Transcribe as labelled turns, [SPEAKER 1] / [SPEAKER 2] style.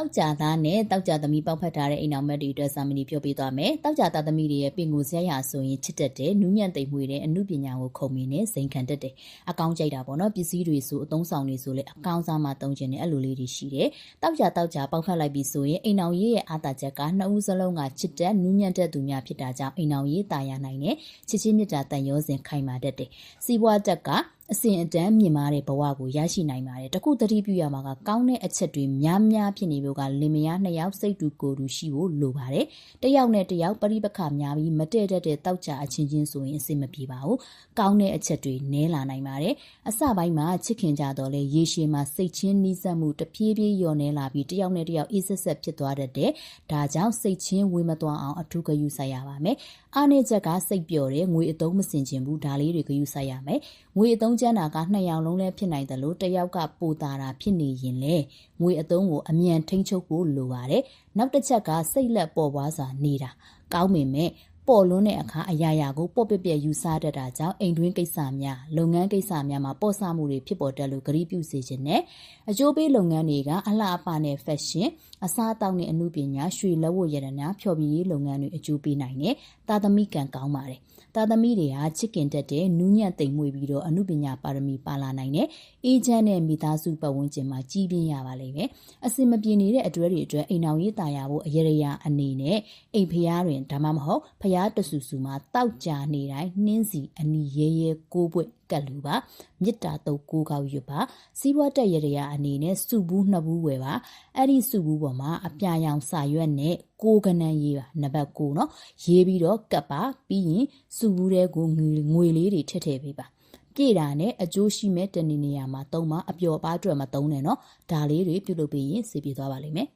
[SPEAKER 1] တောက်ကြသားနဲ့တောက်ကြသမီးပေါက်ဖက်ထားတဲ့အိမ်အောင်မက်တွေအတွက်စာမဏီပြောပြသွားမယ်။တောက်ကြသားသမီးတွေရဲ့ပင်ကိုဇက်ရဆိုရင်ချစ်တတ်တယ်၊နူးညံ့သိမ်မွေ့တဲ့အမှုပညာကိုခုံမင်းနဲ့စိန်ခံတတ်တယ်။အကောင်းကြိုက်တာပေါ့နော်။ပစ္စည်းတွေဆိုအသုံးဆောင်တွေဆိုလည်းအကောင်းစားမှသုံးကျင်တယ်အဲ့လိုလေးတွေရှိတယ်။တောက်ကြတောက်ကြပေါက်ဖက်လိုက်ပြီဆိုရင်အိမ်အောင်ရေးရဲ့အာသာချက်ကနှစ်ဦးစလုံးကချစ်တတ်နူးညံ့တတ်သူများဖြစ်တာကြောင့်အိမ်အောင်ရေးတာယာနိုင်တဲ့ချစ်ချင်းမြတ်တာတန်ရောစဉ်ခိုင်မာတတ်တယ်။စီးပွားတက်က အစဉ်အတန်းမြင့်မားတဲ့ဘဝကိုရရှိနိုင်ပါတယ်။တခုတတိပြုရမှာကကောင်းတဲ့အချက်တွေများများဖြစ်နေလို့ကလင်မယားနှစ်ယောက်စိတ်တူကိုယ်တူရှိဖို့လိုပါတယ်။တစ်ယောက်နဲ့တစ်ယောက်ပရိပခများပြီးမတည့်တတ်တဲ့တောက်ကြအချင်းချင်းဆိုရင်အဆင်မပြေပါဘူး။ကောင်းတဲ့အချက်တွေနည်းလာနိုင်ပါတယ်။အစပိုင်းမှာချစ်ခင်ကြတော့လေရေရှည်မှာစိတ်ချင်းနှီးစပ်မှုတပြေးပြေးလျော့နေလာပြီးတစ်ယောက်နဲ့တစ်ယောက်အေးဆက်ဆက်ဖြစ်သွားတတ်တဲ့ဒါကြောင့်စိတ်ချင်းဝေမသွားအောင်အထူးဂရုစိုက်ရပါမယ်။အားနည်းချက်ကစိတ်ပျော်တယ်ငွေအသုံးမစင်ချင်ဘူးဒါလေးတွေဂရုစိုက်ရမယ်။ငွေအသုံးကျန်းတာကနှစ်ယောက်လုံးလည်းဖြစ်နိုင်တယ်လို့တစ်ယောက်ကပိုတာတာဖြစ်နေရင်လေငွေအသုံးကိုအမြန်ထိန်းချုပ်ဖို့လိုပါတယ်။နောက်တစ်ချက်ကစိတ်လက်ပေါ်ပွားစွာနေတာကောင်းပေမဲ့ ပေါ်လွန်းတဲ့အခါအရာရာကိုပေါ့ပြက်ပြက်ယူဆတတ်တာကြောင့်အိမ်တွင်းကိစ္စများလုပ်ငန်းကိစ္စများမှာပေါ့ဆမှုတွေဖြစ်ပေါ်တတ်လို့ဂရုပြုစေခြင်းနဲ့အကျိုးပေးလုပ်ငန်းတွေကအလှအပနဲ့ fashion အစားအသောက်နဲ့အမှုပညာရွှေလက်ဝတ်ရတနာဖျော်ဖြေရေးလုပ်ငန်းတွေအကျိုးပေးနိုင်တယ်။တာသမီကံကောင်းပါတယ်။တာသမီတွေဟာချစ်ခင်တတ်တဲ့နူးညံ့သိမ်မွေ့ပြီးတော့အမှုပညာပါရမီပါလာနိုင်တဲ့အေဂျင့်နဲ့မိသားစုပတ်ဝန်းကျင်မှာကြီးပြင်းရပါလိမ့်မယ်။အစင်မပြေနေတဲ့အတွဲတွေအတွက်အိမ်အောင်ရေးတာယာဖို့အရရရာအနေနဲ့အိမ်ဖျားတွင်ဒါမှမဟုတ်ဖျားရားတဆူဆူမှာတောက်ကြနေတိုင်းနှင်းစီအနီရဲရဲကိုးပွင့်ကတ်လူပါမြစ်တာတုပ်ကိုးကောက်ရွတ်ပါစီးပွားတက်ရရအနေနဲ့စုဘူးနှစ်ဘူးဝယ်ပါအဲ့ဒီစုဘူးပေါ်မှာအပြာရောင်စာရွက်နဲ့ကိုကနန်းရေးပါနံပါတ်6နော်ရေးပြီးတော့ကတ်ပါပြီးရင်စုဘူးတဲကိုငွေလေးတွေထည့်ထည့်ပေးပါြည့်တာနဲ့အကျိုးရှိမဲ့တနေနေရာမှာသုံးပါအပျော်ပါအတွက်မသုံးနဲ့နော်ဒါလေးတွေပြုလုပ်ပြီးရင်စီပြေသွားပါလိမ့်မယ်